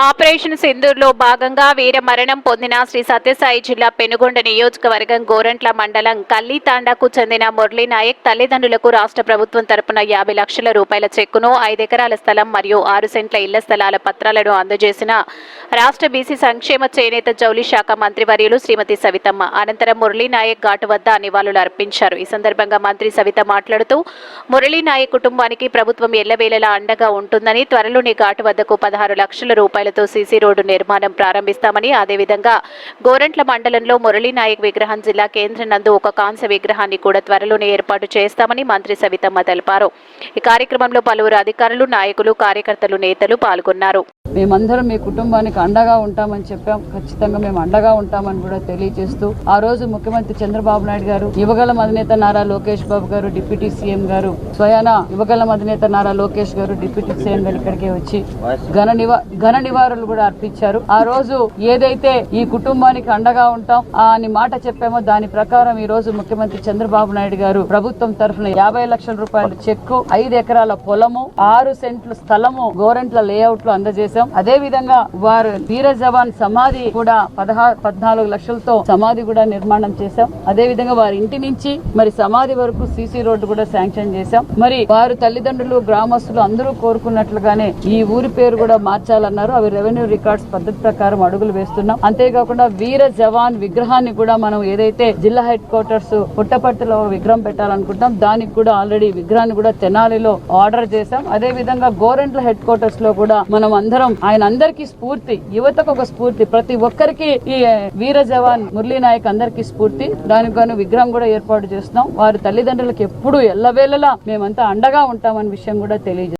Operation సింధూర్లో భాగంగా వీర మరణం పొందిన శ్రీ సత్యసాయి జిల్లా పెనుగొండ నియోజకవర్గం గోరంట్ల మండలం కల్లీతాండాకు చెందిన మురళీ నాయక్ తల్లిదండ్రులకు రాష్ట్ర ప్రభుత్వం తరపున యాభై లక్షల రూపాయల చెక్కును ఐదెకరాల స్థలం మరియు ఆరు సెంట్ల ఇళ్ళ స్థలాల పత్రాలను అందజేసిన రాష్ట్ర బీసీ సంక్షేమ చేనేత జౌలి శాఖ మంత్రివర్యులు శ్రీమతి సవితమ్మ. అనంతరం మురళీ నాయక్ ఘాటు వద్ద నివాళులు అర్పించారు. ఈ సందర్భంగా మంత్రి సవిత మాట్లాడుతూ మురళీ నాయక్ కుటుంబానికి ప్రభుత్వం ఎల్లవేళలా అండగా ఉంటుందని త్వరలోనే ఘాటు వద్దకు పదహారు లక్షల రూపాయలతో సీసీ రోడ్డు నిర్మాణం ప్రారంభిస్తామని అదేవిధంగా గోరంట్ల మండలంలో మురళీనాయక్ విగ్రహం జిల్లా కేంద్రం నందు ఒక కాంస్య విగ్రహాన్ని కూడా త్వరలోనే ఏర్పాటు చేస్తామని మంత్రి సవితమ్మ తెలిపారు. ఈ కార్యక్రమంలో పలువురు అధికారులు నాయకులు కార్యకర్తలు నేతలు పాల్గొన్నారు. మేమందరం మీ కుటుంబానికి అండగా ఉంటామని చెప్పాం. ఖచ్చితంగా మేము అండగా ఉంటామని కూడా తెలియజేస్తూ ఆ రోజు ముఖ్యమంత్రి చంద్రబాబు నాయుడు గారు యువగల అధినేత నారా లోకేష్ బాబు గారు డిప్యూటీ సీఎం గారు స్వయాన యువగల అధినేత నారా లోకేష్ గారు డిప్యూటీ సీఎం గారు ఇక్కడికే వచ్చి ఘన నివా ఘన నివారణలు కూడా అర్పించారు. ఆ రోజు ఏదైతే ఈ కుటుంబానికి అండగా ఉంటాం ఆ అని మాట చెప్పామో దాని ప్రకారం ఈ రోజు ముఖ్యమంత్రి చంద్రబాబు నాయుడు గారు ప్రభుత్వం తరఫున యాభై లక్షల రూపాయల చెక్కు ఐదు ఎకరాల పొలము ఆరు సెంట్లు స్థలము గోరెంట్ల లేఅవుట్లో అందజేశాం. అదే విధంగా వారు వీర జవాన్ సమాధి కూడా పదహారు పద్నాలుగు లక్షలతో సమాధి కూడా నిర్మాణం చేశాం. అదే విధంగా వారి ఇంటి నుంచి మరి సమాధి వరకు సీసీ రోడ్డు కూడా శాంక్షన్ చేశాం. మరి వారు తల్లిదండ్రులు గ్రామస్తులు అందరూ కోరుకున్నట్లుగానే ఈ ఊరి పేరు కూడా మార్చాలన్నారు. అవి రెవెన్యూ రికార్డ్స్ పద్ధతి ప్రకారం అడుగులు వేస్తున్నాం. అంతేకాకుండా వీర జవాన్ విగ్రహాన్ని కూడా మనం ఏదైతే జిల్లా హెడ్ క్వార్టర్స్ పుట్టపర్తిలో విగ్రహం పెట్టాలనుకుంటాం దానికి కూడా ఆల్రెడీ విగ్రహాన్ని కూడా తెనాలిలో ఆర్డర్ చేశాం. అదే విధంగా గోరెంట్ల హెడ్ క్వార్టర్స్లో కూడా మనం అందరం ఆయన అందరికీ స్ఫూర్తి యువతకు ఒక స్ఫూర్తి ప్రతి ఒక్కరికి ఈ వీర జవాన్ మురళీ నాయక్ అందరికీ స్ఫూర్తి. దానికి గాను విగ్రహం కూడా ఏర్పాటు చేస్తున్నాం. వారి తల్లిదండ్రులకు ఎప్పుడు ఎల్లవేళలా మేమంతా అండగా ఉంటామని విషయం కూడా తెలియజేస్తాం